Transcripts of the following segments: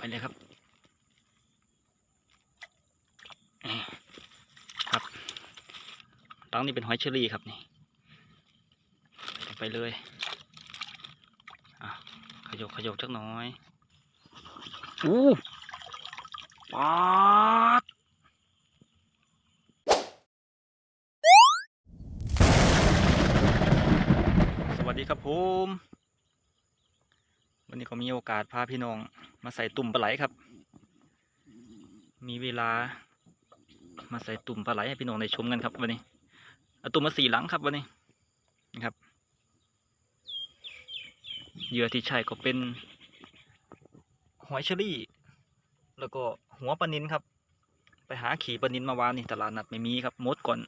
ไปเลยครับครับหลังนี้เป็นหอยเชอรี่ครับนี่ไปเลยอะขยกขยกจักหน้อยอู้ปาดสวัสดีครับผมวันนี้ก็มีโอกาสพาพี่น้อง มาใส่ตุ่มปลาไหลครับ มีเวลา มาใส่ตุ่มปลาไหลให้พี่น้องได้ชมกันครับวันนี้เอาตุ่มมาสี่หลังครับวันนี้นะครับเหยื่อที่ใช้ก็เป็นหอยเชอรี่ แล้วก็หัวปลานินครับ ไปหาขี่ปลานินมาวานนี่ตลาดนัดไม่มีครับหมดก่อน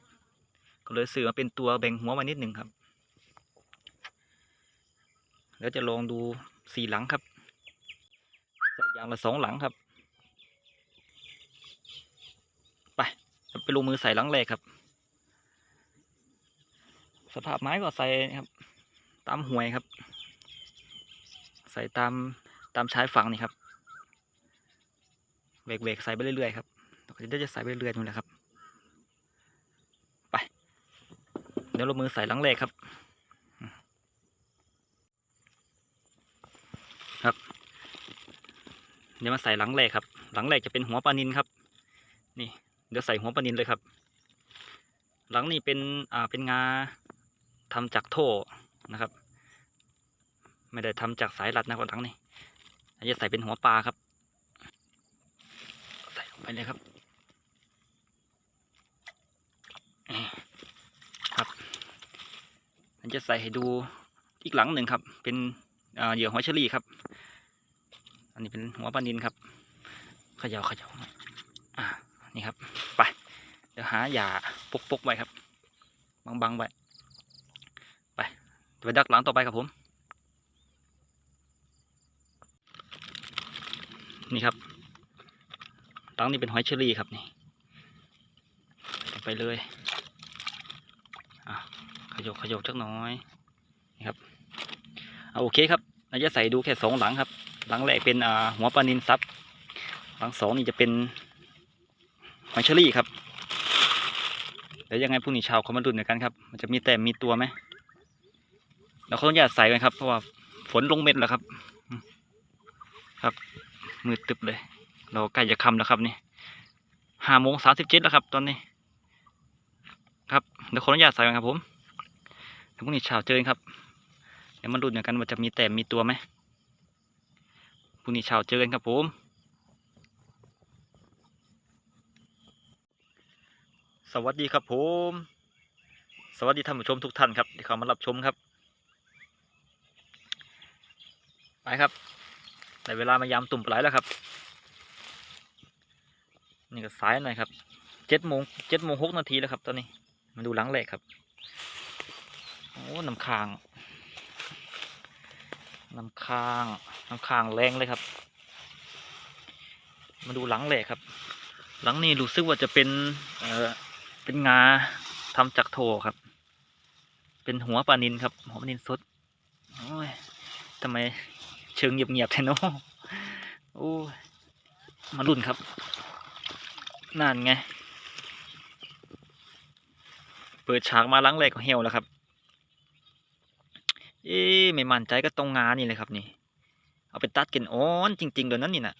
ก็เลยซื้อมาเป็นตัวแบ่งหัวมานิดหนึ่งครับ แล้วจะลองดูสี่หลังครับ ใส่อย่างละสองหลังครับไปไปลงมือใส่หลังแรกครับ สภาพไม้ก็ใส่ครับ ตามห่วยครับ ใส่ตามตามชายฝั่งนี่ครับเวกๆใส่ไปเรื่อยๆครับเราก็จะจะใส่ไปเรื่อยๆนู่นแหละครับ ไป เดี๋ยวลงมือใส่หลังแรกครับ เดี๋ยวมาใส่หลังแรกครับ หลังแรกจะเป็นหัวปลานินครับ นี่ เดี๋ยวใส่หัวปลานินเลยครับ หลังนี้เป็นอ่าเป็นงาทำจากโท่นะครับ ไม่ได้ทำจากสายรัดนะครับหลังนี้อันนี้จะใส่เป็นหัวปลาครับ ใส่ลงไปเลยครับครับอันจะใส่ให้ดูอีกหลังหนึ่งครับ เป็นอ่าเหยื่อหอยเชอรี่ครับ อันนี้เป็นหัวปลานินครับเขย่าเขย่าอ่านี่ครับ ไป เดี๋ยวหาหญ้าปกปกไว้ครับ บังบังไว้ ไปไปดักหลังต่อไปครับผม นี่ครับ หลังนี้เป็นหอยเชอรี่ครับนี่ไปเลยอะขยกขยกจักน้อย นี่ครับ เอาโอเคครับเราจะใส่ดูแค่สองหลังครับ หลังแรกเป็นหัวปลานินซับหลังสองนี่จะเป็นหอยเชอรี่ครับเดี๋ยวยังไงพรุ่งนี้เช้าเขามาดูหน่อยกันครับมันจะมีแต้มมีตัวไหมเราเขาต้องอย่าตใส่กันครับเพราะว่าฝนลงเม็ดแล้วครับ ครับมืดตึบเลย เราใกล้จะค่ำแล้วครับนี่ห้าโมงสามสิบเจ็ดแล้วครับตอนนี้ ครับเดี๋ยวขออนุญาตใส่กันครับผมเดี๋ยวพรุ่งนี้เช้าเจอกันครับเดี๋ยวมาดูหน่อยกันว่าจะมีแต้มมีตัวไหม พรุ่งนี้เช้าเจอกันครับผมสวัสดีครับผม สวัสดีท่านผู้ชมทุกท่านครับที่เข้ามารับชมครับ ไปครับได้เวลามายามตุ่มปลายแล้วครับ นี่ก็สายหน่อยครับเจ็ดโมงเจ็ดโมงหกนาทีแล้วครับ ตอนนี้มาดูหลังแรกครับ โอ้น้ำค้างน้ำค้าง น้ำค้างแรงเลยครับ มาดูหลังแรกครับ หลังนี้รู้สึกว่าจะเป็นเออเป็นงาทำจากโถครับ เป็นหัวปลานินครับหัวปลานินสดโอ้ยทำไมเชิงเงียบๆแท้เนาะโอ้ยมาลุ่นครับนั่นไง เปิดฉากมาหลังแรกก็เหี่ยวแล้วครับ เอ๊ไม่มั่นใจก็ตรงงานี่เลยครับนี่ เอาไปตัดกินอ้อนจริงๆเลยวนั่นนี่นะ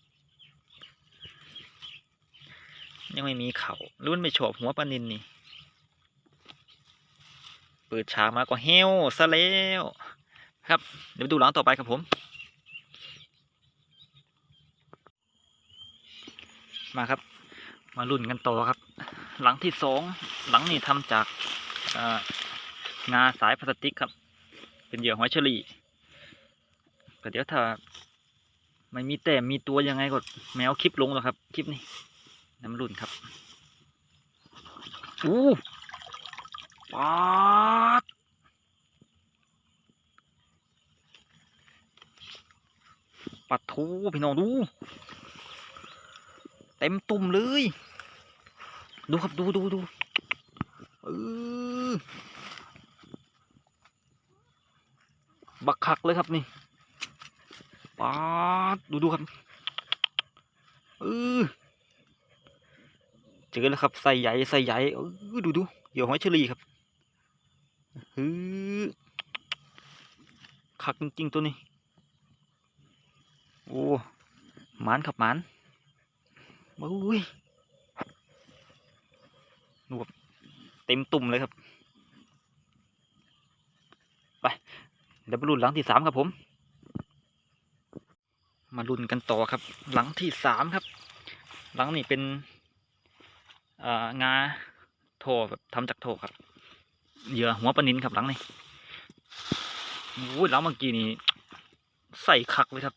ยังไม่มีเขารุ่นไม่ชอบหัวปลานินนี่เปิดฉากมาก็เหี่ยวซะแล้วครับ เดี๋ยวไปดูหลังต่อไปครับผม มาครับ มาลุ้นกันต่อครับ หลังที่สองหลังนี้ทำจากงาสายพลาสติกครับ เป็นเหยื่อหอยเชอรี่ แต่เดี๋ยวถ้าไม่มีแต้มมีตัวยังไงก็แมวคลิปลงแล้วครับ คลิปนี้น้ำรุ่นครับอู้ปาดปัดทูพี่น้องดู เต็มตุ่มเลย ดูครับดูดูดูเออบักคักเลยครับนี่ ปาดดูดูครับเออเจอแล้วครับใส่ใหญ่ใส่ใหญ่เออดูดูเหยื่อหอยเชอรี่ครับฮือคักจริงๆตัวนี้โอ้หมานครับหมานอุ้ยดูแบบเต็มตุ่มเลยครับ ไปเดี๋ยวมาลุ้นหลังที่สามครับผม มาลุ้นกันต่อครับ หลังที่สามครับ หลังนี่เป็นงาโถแบบทำจากโถครับ เหยื่อหัวปลานินครับหลังนี่โอ้ยหลังเมื่อกี้นี่ใส่คักเลยครับ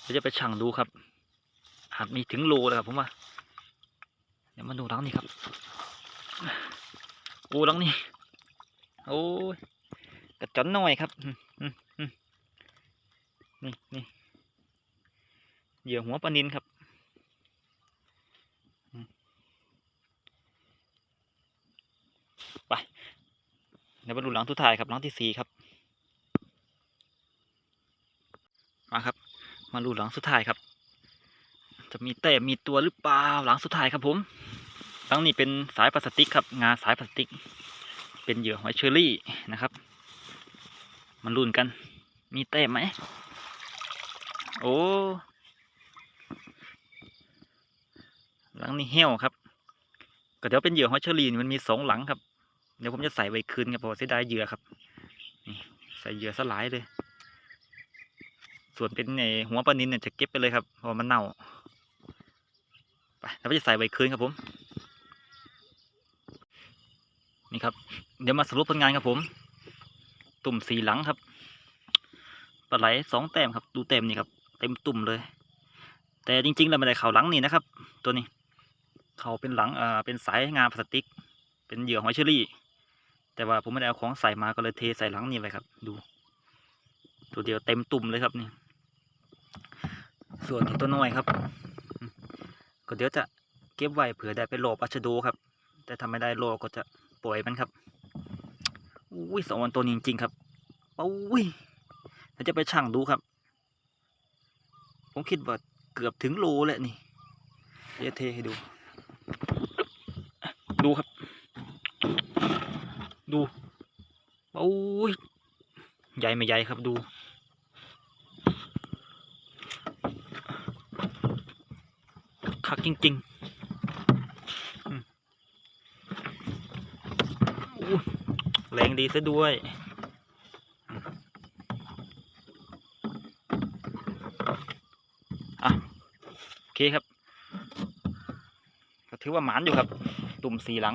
เดี๋ยวจะไปชั่งดูครับอาจมีถึงโลเลยครับผมว่า เดี๋ยวมาดูหลังนี่ครับโอ้หลังนี่โอ้กระจอนหน่อยครับ นี่นี่เหยื่อหัวปลานินครับไปเดี๋ยวมาดูหลังทุดท้ายครับหลังที่สี่ครับ มาครับ มาดูหลังสุดท้ายครับ จะมีแต่มีตัวหรือเปล่าหลังสุดท้ายครับผมหลังนี้เป็นสายพลาสติกครับงาสายพลาสติก เป็นเหยื่อหอยเชอรี่นะครับ มันลุ้นกัน มีเต้มไหม โอ้หลังนี้เหี้ยวครับ ก็เดี๋ยวเป็นเหยื่อหอยเชอรี่นี่มันมีสองหลังครับ เดี๋ยวผมจะใส่ไว้คืนครับเพราะเสียดายเหยื่อครับนี่ใส่เหยื่อสลายเลย ส่วนเป็นในหัวปลานินเนี่ยจะเก็บไปเลยครับเพราะมันเน่าไปแล้วก็จะใส่ไว้คืนครับผมนี่ครับ เดี๋ยวมาสรุปผลงานครับผม ตุ่มสีหลังครับปลาไหลสองแต้มครับ ดูเต็มนี่ครับ เต็มตุ่มเลย แต่จริงๆเราไม่ได้เข่าหลังนี่นะครับ ตัวนี้ เขาเป็นหลังอ่าเป็นสายงาพลาสติก เป็นเหยื่อหอยเชอรี่ แต่ว่าผมไม่ได้เอาของใส่มาก็เลยเทใส่หลังนี่เลยครับ ดู ตัวเดียวเต็มตุ่มเลยครับนี่ ส่วนที่ตัวน้อยครับ ก็เดี๋ยวจะเก็บไว้เผื่อได้ไปโหลปัชโดครับ แต่ทำไม่ได้โลก็จะปล่อยมันครับอุ้ยสองวันตัวนี้จริงๆครับอุ้ยเราจะไปชั่งดูครับ ผมคิดว่าเกือบถึงโลแล้วนี่เดี๋ยวเทให้ดู ดูครับ ดูโอ้ยใหญ่ไม่ใหญ่ครับดู คักจริงๆแรงดีซะด้วยอืมอะ โอ เคครับก็ถือว่าหมานอยู่ครับ ตุ่มสีหลัง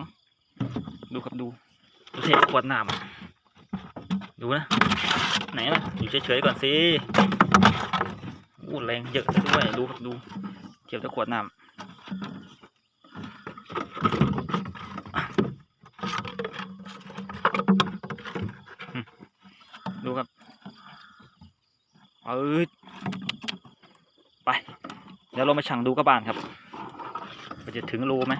ดูครับดูดูเทขวดน้ำดูนะ ไหนนะอยู่เฉยๆก่อนสิอู้แรงเยอะด้วยดูครับดูเก็บต่ขวดน้ำดูครับเออไป เดี๋ยวเรามาชั่งดูกระบาลครับจะถึงรูไหม